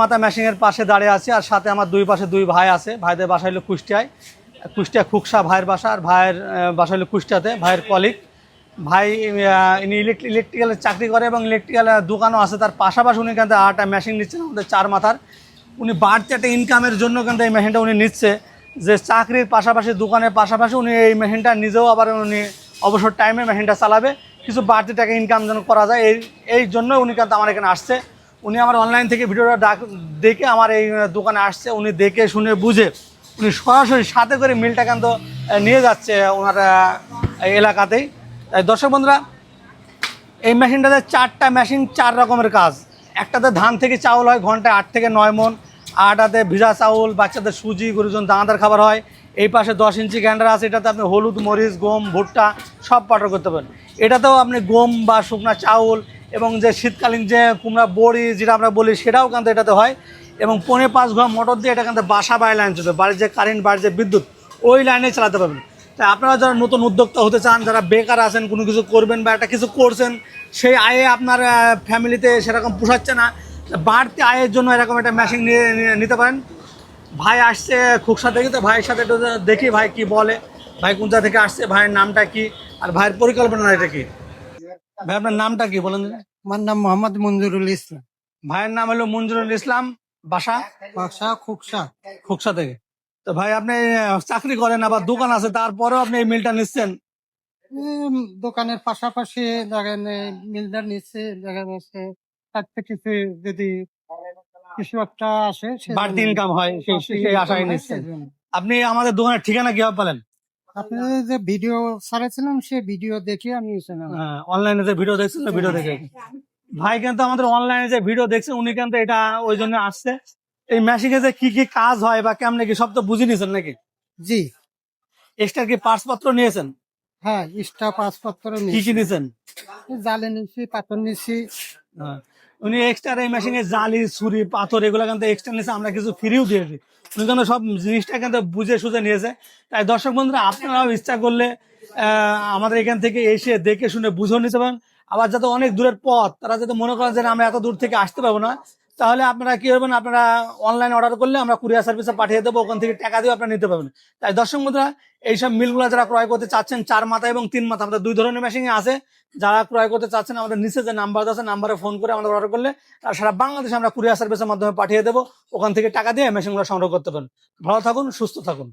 মাতা মেশিনের পাশে দাঁড়িয়ে আছি আর সাথে আমার দুই পাশে দুই ভাই আছে। ভাইদের বাসা হলো কুষ্টিয়ায়। কুষ্টিয়া খুকসা ভাইয়ের বাসা আর ভাইয়ের বাসা হলো কুষ্টিয়াতে, ভাইয়ের কলিগ ভাই ইনি ইলেকট্রিক্যালের চাকরি করে এবং ইলেকট্রিক্যাল দোকানও আছে। তার পাশাপাশি উনি কিন্তু আটা মেশিন নিচ্ছেন আমাদের চার মাথার। উনি বাড়তি একটা ইনকামের জন্য কিন্তু এই মেশিনটা উনি নিচ্ছে। যে চাকরির পাশাপাশি, দোকানের পাশাপাশি উনি এই মেশিনটা নিজেও আবার উনি অবসর টাইমে মেশিনটা চালাবে। কিছু বাড়তি টাকা ইনকাম যেন করা যায়, এই এই জন্য উনি কিন্তু আমার এখানে আসছে। উনি আমার অনলাইন থেকে ভিডিওটা ডাক, দেখে আমার এই দোকানে আসছে, উনি দেখে শুনে বুঝে, উনি সরাসরি সাথে করে মিলটা কিন্তু নিয়ে যাচ্ছে ওনার এলাকাতেই। তাই দর্শক বন্ধুরা, এই মেশিনটাতে চারটা মেশিন চার রকমের কাজ। একটাতে ধান থেকে চাউল হয়, ঘন্টায় আট থেকে নয় মন। আটাতে ভিজা চাউল, বাচ্চাদের সুজি গরুজন দানাদার খাবার হয়। এই পাশে দশ ইঞ্চি গ্যান্ডার আছে, এটাতে আপনি হলুদ, মরিচ, গম, ভুট্টা সব পাউডার করতে পারেন। এটাতেও আপনি গম বা শুকনা চাউল এবং যে শীতকালীন যে কুমড়া বড়ি যেটা আমরা বলি সেটাও কিন্তু এটাতে হয়। এবং পৌনে পাঁচ ঘণ্টা মোটর দিয়ে এটা কিন্তু বাসা বাড়ি লাইন চলবে, বাড়ির যে কারেন্ট বাড়ির যে বিদ্যুৎ, ওই লাইনে চালাতে পারবেন। তাই আপনারা যারা নতুন উদ্যোক্তা হতে চান, যারা বেকার আছেন, কোনো কিছু করবেন বা একটা কিছু করছেন, সেই আয়ে আপনার ফ্যামিলিতে সেরকম পোষাচ্ছে না। বাড়তি আয়ের জন্য এরকম একটা মেশিন নিয়ে নিতে পারেন। ভাই আসছে খুকসা থেকে তো, ভাইয়ের সাথে একটু দেখি ভাই কি বলে। ভাই কোন থেকে আসছে, ভাইয়ের নামটা কি, আর ভাইয়ের পরিকল্পনা এটা কি? ভাই আপনার নামটা কি বলেন আমার নাম মোহাম্মদ মঞ্জুরুল ইসলাম। ভাইয়ের নাম হলো মঞ্জুরুল ইসলাম বাসা? বাসা খুকসা। খুকসা থেকে। তো ভাই আপনি চাকরি করেন আবার দোকান আছে তারপরেও আপনি এই মিলটা নিচ্ছেন? দোকানের পাশাপাশি দেখেন মিলদার নিচ্ছে দেখা যাচ্ছে তার থেকে কিছু যদি কিছু একটা আসে বাড়তি ইনকাম হয় সেই সেই আশায় নিচ্ছেন। আপনি আমাদের দোকানের ঠিকানা কীভাবে পেলেন? আপনি যে ভিডিও ছাড়েছিলাম সে ভিডিও দেখে আমি অনলাইনে যে ভিডিও দেখছেন ভিডিও দেখে। ভাই কিন্তু আমাদের অনলাইনে যে ভিডিও দেখছেন উনি কিন্তু এটা ওই জন্য আসছে। এই মেশিনে যে কি কি কাজ হয় বা কেমনে কি সব তো বুঝে নিয়েছেন নাকি? জি। এক্সট্রা কি পার্স পত্র নিয়েছেন? হ্যাঁ স্টাফ পাসপত্র কি কি নিয়েছেন? জালে নিয়েছি পাথর নিয়েছি। হ্যাঁ। উনি এক্সট্রা এই মেশিনে জালি, ছুরি, পাথর এগুলো কিন্তু এক্সট্রা নিয়েছে আমরা কিছু ফ্রিও দিয়েছি উনি কিন্তু সব জিনিসটা কিন্তু বুঝে সুঝে নিয়েছে। তাই দর্শক বন্ধুরা, আপনারাও ইচ্ছা করলে আমাদের এখান থেকে এসে দেখে শুনে বুঝেও নিতে পারেন। আবার যাতে অনেক দূরের পথ, তারা যাতে মনে করেন যে আমরা এত দূর থেকে আসতে পারব না তাহলে আপনারা কি করবেন? আপনারা অনলাইন অর্ডার করলে আমরা কুরিয়ার সার্ভিসে পাঠিয়ে দেবো, ওখান থেকে টাকা দিয়ে আপনারা নিতে পারবেন। তাই দর্শক বন্ধুরা, এইসব মিলগুলো যারা ক্রয় করতে চাচ্ছেন, চার মাথা এবং তিন মাথা, আমাদের দুই ধরনের মেশিন আছে। যারা ক্রয় করতে চাচ্ছেন, আমাদের নিচে যে নাম্বার আছে নাম্বারে ফোন করে আমাদের অর্ডার করলে আর সারা বাংলাদেশে আমরা কুরিয়ার সার্ভিসের মাধ্যমে পাঠিয়ে দেবো। ওখান থেকে টাকা দিয়ে মেশিনগুলো সংগ্রহ করতে পারেন ভালো থাকুন, সুস্থ থাকুন।